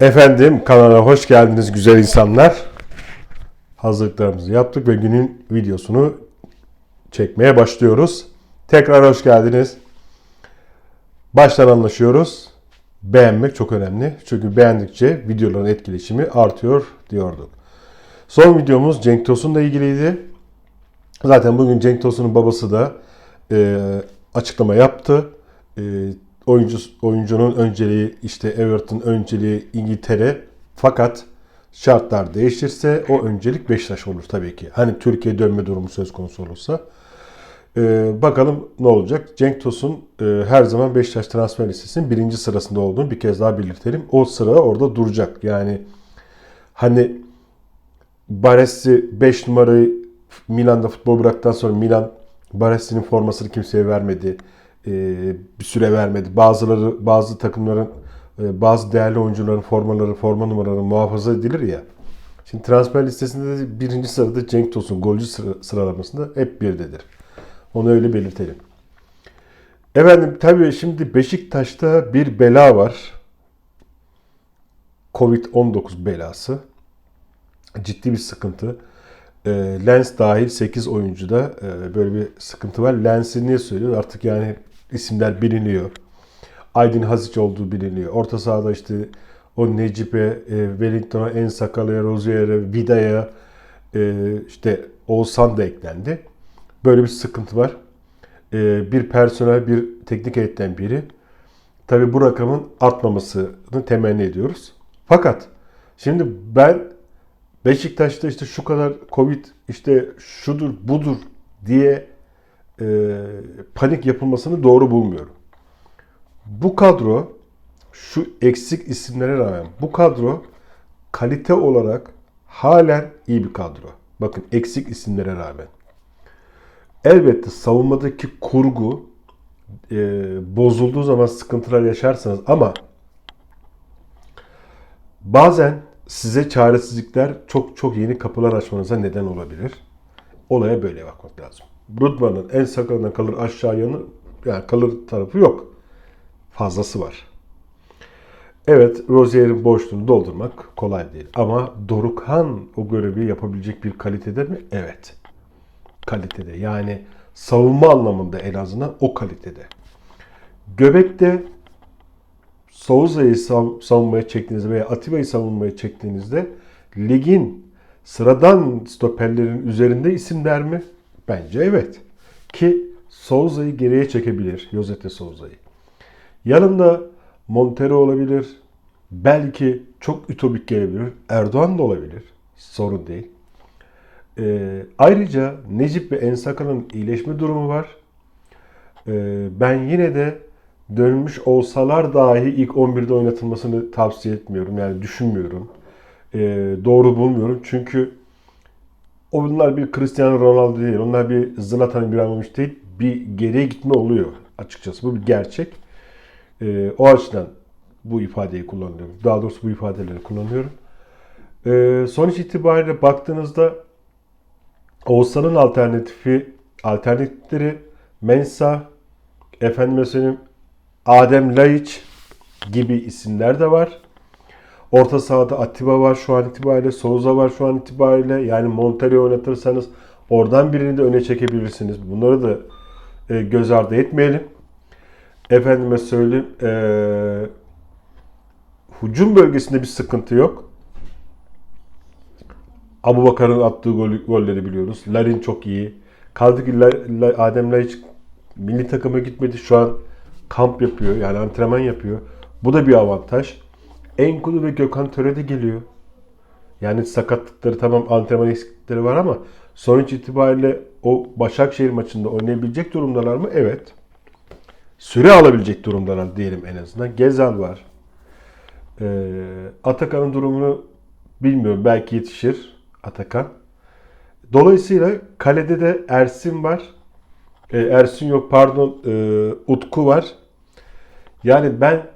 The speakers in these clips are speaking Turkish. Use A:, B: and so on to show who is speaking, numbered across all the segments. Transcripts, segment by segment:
A: Efendim kanala hoş geldiniz güzel insanlar. Hazırlıklarımızı yaptık ve günün videosunu çekmeye başlıyoruz. Tekrar hoş geldiniz. Baştan anlaşıyoruz. Beğenmek çok önemli. Çünkü beğendikçe videoların etkileşimi artıyor diyorduk. Son videomuz Cenk Tosun'la ilgiliydi. Zaten bugün Cenk Tosun'un babası da e, açıklama yaptı. E, oyuncu oyuncunun önceliği işte Everton önceliği İngiltere fakat şartlar değişirse o öncelik Beşiktaş olur tabii ki. Hani Türkiye dönme durumu söz konusu olursa. E, bakalım ne olacak. Cenk Tosun e, her zaman Beşiktaş transfer listesinin birinci sırasında olduğunu bir kez daha belirtelim. O sıra orada duracak. Yani hani Baresi 5 numarayı Milan'da futbol bıraktıktan sonra Milan Baresi'nin formasını kimseye vermedi. Ee, bir süre vermedi. Bazıları bazı takımların e, bazı değerli oyuncuların formaları, forma numaraları muhafaza edilir ya. Şimdi transfer listesinde de birinci sırada Cenk Tosun golcü sıra- sıralamasında hep birdedir. Onu öyle belirtelim. Efendim tabii şimdi Beşiktaş'ta bir bela var. Covid-19 belası ciddi bir sıkıntı. E, Lens dahil 8 oyuncuda e, böyle bir sıkıntı var. Lens'i niye söylüyor? Artık yani isimler biliniyor. Aydın Hasic olduğu biliniyor. Orta sahada işte o Necip'e, e, Wellington'a, Ensakalı'ya, Rozier'e, Vida'ya e, işte Oğuzhan da eklendi. Böyle bir sıkıntı var. E, bir personel, bir teknik heyetten biri. Tabi bu rakamın artmamasını temenni ediyoruz. Fakat şimdi ben Beşiktaş'ta işte şu kadar Covid işte şudur budur diye e, panik yapılmasını doğru bulmuyorum. Bu kadro şu eksik isimlere rağmen bu kadro kalite olarak halen iyi bir kadro. Bakın eksik isimlere rağmen. Elbette savunmadaki kurgu e, bozulduğu zaman sıkıntılar yaşarsanız ama bazen size çaresizlikler çok çok yeni kapılar açmanıza neden olabilir. Olaya böyle bakmak lazım. Rudman'ın en sakalından kalır aşağı yanı yani kalır tarafı yok. Fazlası var. Evet, Rozier'in boşluğunu doldurmak kolay değil. Ama Dorukhan o görevi yapabilecek bir kalitede mi? Evet. Kalitede. Yani savunma anlamında en azından o kalitede. Göbekte Souza'yı sav- savunmaya çektiğinizde veya Atiba'yı savunmaya çektiğinizde ligin sıradan stoperlerin üzerinde isimler mi? Bence evet. Ki Souza'yı geriye çekebilir. Josete Souza'yı. Yanında Montero olabilir. Belki çok ütopik gelebilir. Erdoğan da olabilir. Sorun değil. Ee, ayrıca Necip ve Ensakal'ın iyileşme durumu var. Ee, ben yine de dönmüş olsalar dahi ilk 11'de oynatılmasını tavsiye etmiyorum. Yani düşünmüyorum. Ee, doğru bulmuyorum. Çünkü onlar bir Cristiano Ronaldo değil. Onlar bir Zlatan İbrahimovic değil. Bir geriye gitme oluyor açıkçası. Bu bir gerçek. Ee, o açıdan bu ifadeyi kullanıyorum. Daha doğrusu bu ifadeleri kullanıyorum. Ee, sonuç itibariyle baktığınızda Oğuzhan'ın alternatifi alternatifleri Mensa, efendime söyleyeyim Adem Laiç gibi isimler de var. Orta sahada Atiba var şu an itibariyle, Souza var şu an itibariyle. Yani Monterrey oynatırsanız oradan birini de öne çekebilirsiniz. Bunları da e, göz ardı etmeyelim. Efendime söyleyeyim, e, hücum bölgesinde bir sıkıntı yok. Abu Bakar'ın attığı gol, golleri biliyoruz. Larin çok iyi. Kaldı ki La- Adem Laiç milli takıma gitmedi. Şu an kamp yapıyor. Yani antrenman yapıyor. Bu da bir avantaj. Enkudu ve Gökhan Töre de geliyor. Yani sakatlıkları tamam antrenman eksiklikleri var ama sonuç itibariyle o Başakşehir maçında oynayabilecek durumdalar mı? Evet. Süre alabilecek durumdalar diyelim en azından. Gezal var. Ee, Atakan'ın durumunu bilmiyorum. Belki yetişir Atakan. Dolayısıyla kalede de Ersin var. E, Ersin yok pardon e, Utku var. Yani ben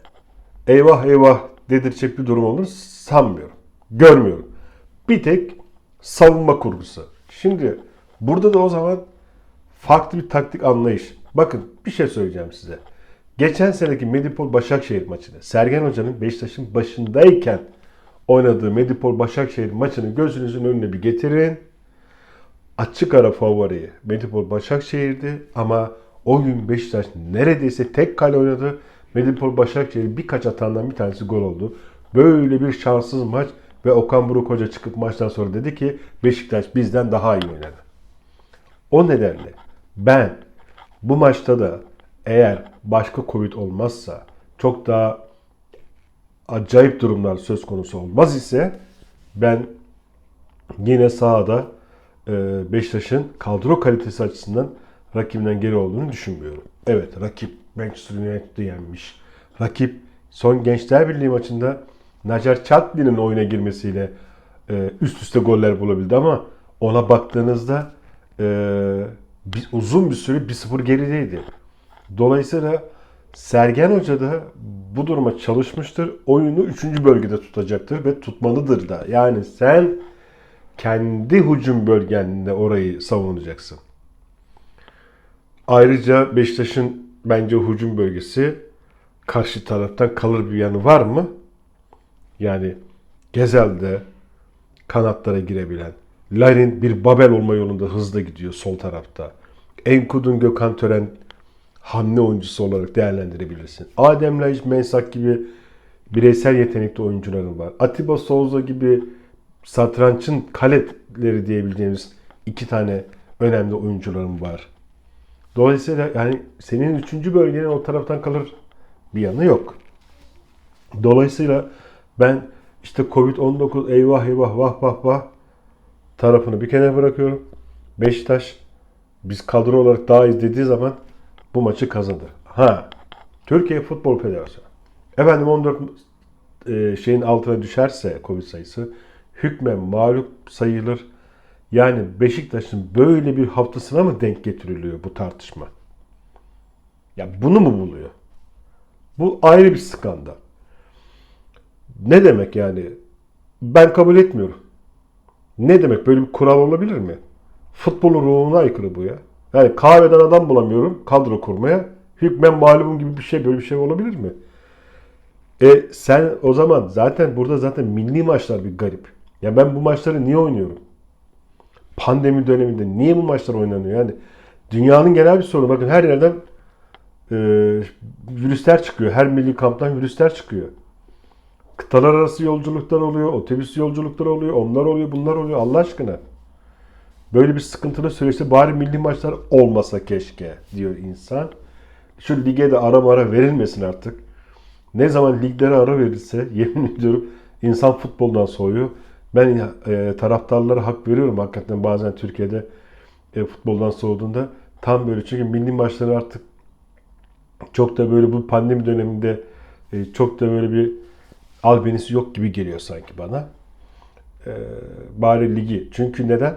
A: eyvah eyvah dedirtecek bir durum olur sanmıyorum. Görmüyorum. Bir tek savunma kurgusu. Şimdi burada da o zaman farklı bir taktik anlayış. Bakın bir şey söyleyeceğim size. Geçen seneki Medipol Başakşehir maçını Sergen Hoca'nın Beşiktaş'ın başındayken oynadığı Medipol Başakşehir maçını gözünüzün önüne bir getirin. Açık ara favori Medipol Başakşehir'di ama o gün Beşiktaş neredeyse tek kale oynadı. Medipol Başakşehir birkaç hatandan bir tanesi gol oldu. Böyle bir şanssız maç ve Okan Buruk Hoca çıkıp maçtan sonra dedi ki Beşiktaş bizden daha iyi oynadı. O nedenle ben bu maçta da eğer başka Covid olmazsa çok daha acayip durumlar söz konusu olmaz ise ben yine sahada Beşiktaş'ın kadro kalitesi açısından rakibinden geri olduğunu düşünmüyorum. Evet rakip Manchester United'ı yenmiş. Rakip son Gençler Birliği maçında Nacer Çatli'nin oyuna girmesiyle e, üst üste goller bulabildi ama ona baktığınızda e, bir, uzun bir süre 1-0 gerideydi. Dolayısıyla Sergen Hoca da bu duruma çalışmıştır. Oyunu 3. bölgede tutacaktır ve tutmalıdır da. Yani sen kendi hücum bölgende orayı savunacaksın. Ayrıca Beşiktaş'ın bence hücum bölgesi karşı taraftan kalır bir yanı var mı? Yani Gezel'de kanatlara girebilen, Larin bir Babel olma yolunda hızla gidiyor sol tarafta. Enkud'un Gökhan Tören hamle oyuncusu olarak değerlendirebilirsin. Adem Laiş Mensak gibi bireysel yetenekli oyuncuların var. Atiba Souza gibi satrançın kaletleri diyebileceğimiz iki tane önemli oyuncuların var. Dolayısıyla yani senin üçüncü bölgenin o taraftan kalır bir yanı yok. Dolayısıyla ben işte Covid-19 eyvah eyvah vah vah vah tarafını bir kenara bırakıyorum. Beşiktaş biz kadro olarak daha iyi dediği zaman bu maçı kazanır. Ha Türkiye Futbol Federasyonu. Efendim 14 e, şeyin altına düşerse Covid sayısı hükmen mağlup sayılır. Yani Beşiktaş'ın böyle bir haftasına mı denk getiriliyor bu tartışma? Ya bunu mu buluyor? Bu ayrı bir skandal. Ne demek yani? Ben kabul etmiyorum. Ne demek? Böyle bir kural olabilir mi? Futbolun ruhuna aykırı bu ya. Yani kahveden adam bulamıyorum kadro kurmaya. Hükmen mağlubum gibi bir şey böyle bir şey olabilir mi? E sen o zaman zaten burada zaten milli maçlar bir garip. Ya ben bu maçları niye oynuyorum? Pandemi döneminde niye bu maçlar oynanıyor? Yani dünyanın genel bir sorunu. Bakın her yerden e, virüsler çıkıyor. Her milli kamptan virüsler çıkıyor. Kıtalar arası yolculuklar oluyor, otobüs yolculukları oluyor, onlar oluyor, bunlar oluyor. Allah aşkına. Böyle bir sıkıntılı süreçte bari milli maçlar olmasa keşke diyor insan. Şu lige de ara ara verilmesin artık. Ne zaman liglere ara verilse yemin ediyorum insan futboldan soğuyor. Ben e, taraftarlara hak veriyorum hakikaten bazen Türkiye'de e, futboldan soğuduğunda. Tam böyle çünkü milli maçları artık çok da böyle bu pandemi döneminde e, çok da böyle bir albenisi yok gibi geliyor sanki bana. E, bari ligi. Çünkü neden?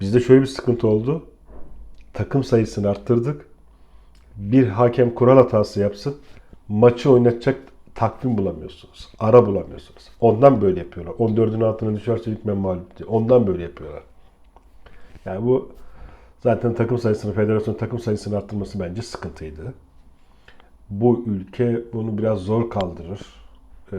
A: Bizde şöyle bir sıkıntı oldu. Takım sayısını arttırdık. Bir hakem kural hatası yapsın. Maçı oynatacak takvim bulamıyorsunuz. Ara bulamıyorsunuz. Ondan böyle yapıyorlar. 14'ün altına düşerse hükmen mağlup diye. Ondan böyle yapıyorlar. Yani bu zaten takım sayısını, federasyon takım sayısını arttırması bence sıkıntıydı. Bu ülke bunu biraz zor kaldırır. Ee,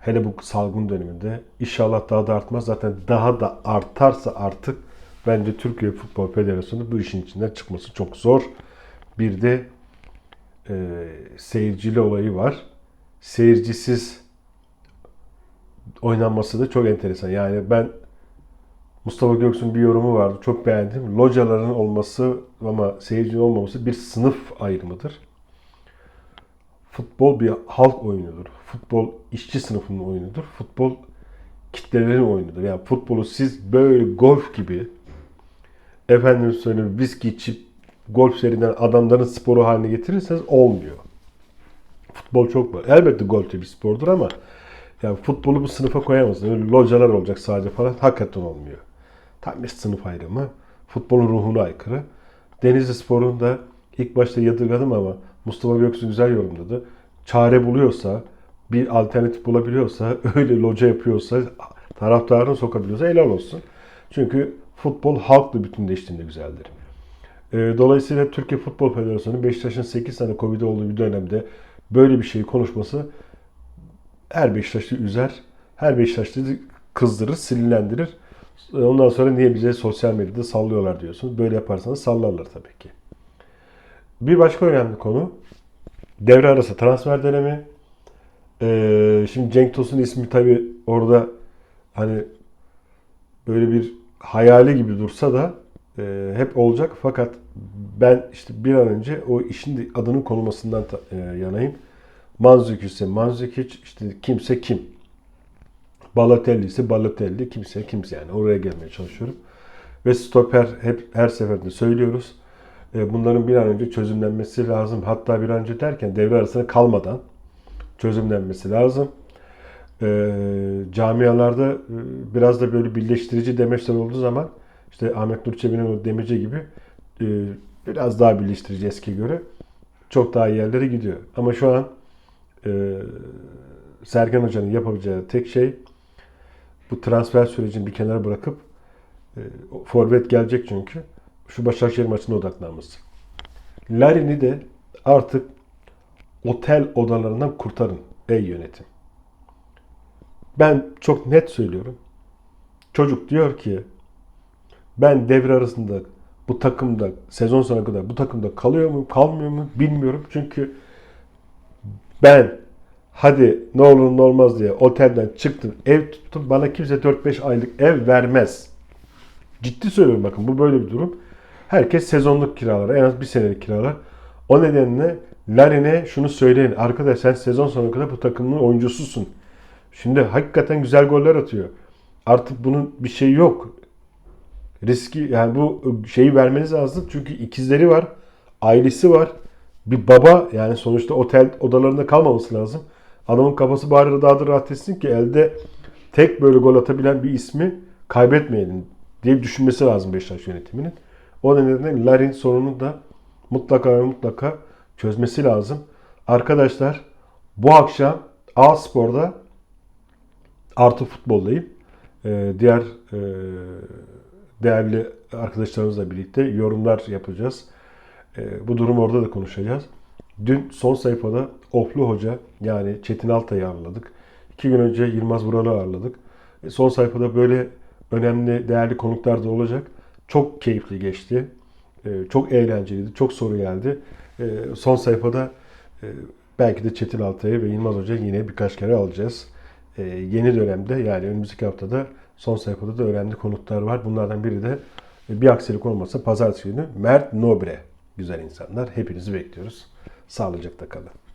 A: hele bu salgın döneminde inşallah daha da artmaz. Zaten daha da artarsa artık bence Türkiye Futbol Federasyonu bu işin içinden çıkması çok zor. Bir de e, seyircili olayı var. Seyircisiz oynanması da çok enteresan. Yani ben Mustafa Göksu'nun bir yorumu vardı. Çok beğendim. Locaların olması ama seyircinin olmaması bir sınıf ayrımıdır. Futbol bir halk oyunudur. Futbol işçi sınıfının oyunudur. Futbol kitlelerin oyunudur. Yani futbolu siz böyle golf gibi efendim söyleyeyim viski içip golf seriden adamların sporu haline getirirseniz olmuyor. Futbol çok var. Elbette golf de bir spordur ama yani futbolu bu sınıfa koyamazsın. Öyle localar olacak sadece falan hakikaten olmuyor. Tam bir sınıf ayrımı. Futbolun ruhuna aykırı. Denizli Spor'un da ilk başta yadırgadım ama Mustafa Göksu güzel yorumladı. Çare buluyorsa, bir alternatif bulabiliyorsa, öyle loca yapıyorsa, taraftarını sokabiliyorsa helal olsun. Çünkü futbol halkla bütünleştiğinde güzeldir. E, dolayısıyla Türkiye Futbol Federasyonu Beşiktaş'ın 8 tane Covid olduğu bir dönemde böyle bir şeyi konuşması her Beşiktaşlı üzer, her Beşiktaşlı kızdırır, sinirlendirir. E, Ondan sonra niye bize sosyal medyada sallıyorlar diyorsunuz. Böyle yaparsanız sallarlar tabii ki. Bir başka önemli konu devre arası transfer dönemi. Ee, şimdi Cenk Tosun ismi tabii orada hani böyle bir hayali gibi dursa da e, hep olacak. Fakat ben işte bir an önce o işin adının konulmasından e, yanayım. Manzukic ise Manzukic, işte kimse kim. Balotelli ise Balotelli, kimse kimse yani oraya gelmeye çalışıyorum. Ve stoper hep her seferinde söylüyoruz. E, Bunların bir an önce çözümlenmesi lazım. Hatta bir an önce derken devre arasında kalmadan çözümlenmesi lazım. E, camialarda e, biraz da böyle birleştirici demeçler olduğu zaman işte Ahmet Nur Çebi'nin o demirci gibi e, biraz daha birleştirici eskiye göre çok daha yerlere gidiyor. Ama şu an e, Sergen Hoca'nın yapabileceği tek şey bu transfer sürecini bir kenara bırakıp e, forvet gelecek çünkü şu Başakşehir maçına odaklanması. Larin'i de artık otel odalarından kurtarın ey yönetim. Ben çok net söylüyorum. Çocuk diyor ki ben devre arasında bu takımda sezon sonuna kadar bu takımda kalıyor mu kalmıyor mu bilmiyorum. Çünkü ben hadi ne olur ne olmaz diye otelden çıktım ev tuttum bana kimse 4-5 aylık ev vermez. Ciddi söylüyorum bakın bu böyle bir durum. Herkes sezonluk kiralar en az bir senelik kiralar. O nedenle Larin'e şunu söyleyin. Arkadaş sen sezon sonuna kadar bu takımın oyuncususun. Şimdi hakikaten güzel goller atıyor. Artık bunun bir şeyi yok. Riski yani bu şeyi vermeniz lazım. Çünkü ikizleri var. Ailesi var. Bir baba yani sonuçta otel odalarında kalmaması lazım. Adamın kafası bari daha da rahat etsin ki elde tek böyle gol atabilen bir ismi kaybetmeyelim diye düşünmesi lazım Beşiktaş yönetiminin. O nedenle Larin sorununu da mutlaka ve mutlaka çözmesi lazım. Arkadaşlar bu akşam A Spor'da artı futboldayım. Ee, diğer e, değerli arkadaşlarımızla birlikte yorumlar yapacağız. Ee, bu durumu orada da konuşacağız. Dün son sayfada Oflu Hoca yani Çetin Altay'ı ağırladık. İki gün önce Yılmaz Vural'ı ağırladık. E, Son sayfada böyle önemli, değerli konuklar da olacak. Çok keyifli geçti. E, Çok eğlenceliydi. Çok soru geldi. E, Son sayfada belki de Çetin Altay'ı ve Yılmaz Hoca yine birkaç kere alacağız. Yeni dönemde yani önümüzdeki haftada son sayfada da önemli konuklar var. Bunlardan biri de e, bir aksilik olmasa pazartesi günü Mert Nobre. Güzel insanlar. Hepinizi bekliyoruz. Sağlıcakla kalın.